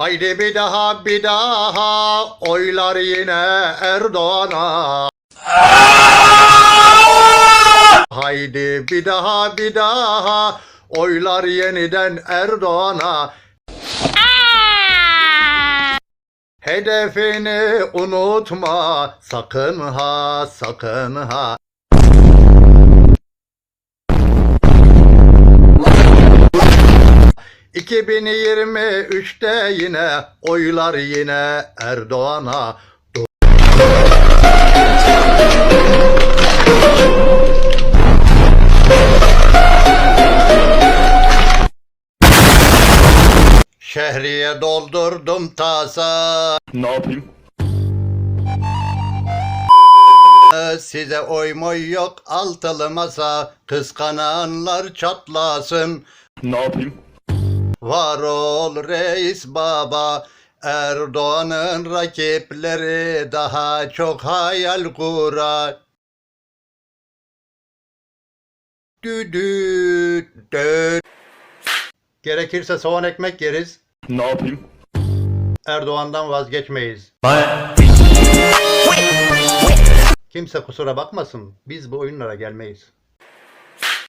Haydi bir daha bir daha oylar yine Erdoğan'a. Haydi bir daha bir daha oylar yeniden Erdoğan'a. Hedefini unutma sakın ha sakın ha. ...2023'te yine oylar yine Erdoğan'a. Şehriye doldurdum tasa. Ne yapayım? Size oy moy yok altılı masa. Kıskananlar çatlasın. Ne yapayım? Var ol reis baba. Erdoğan'ın rakipleri daha çok hayal kurar. Düdüt düt. Gerekirse soğan ekmek yeriz. Ne yapayım? Erdoğan'dan vazgeçmeyiz. Kimse kusura bakmasın. Biz bu oyunlara gelmeyiz.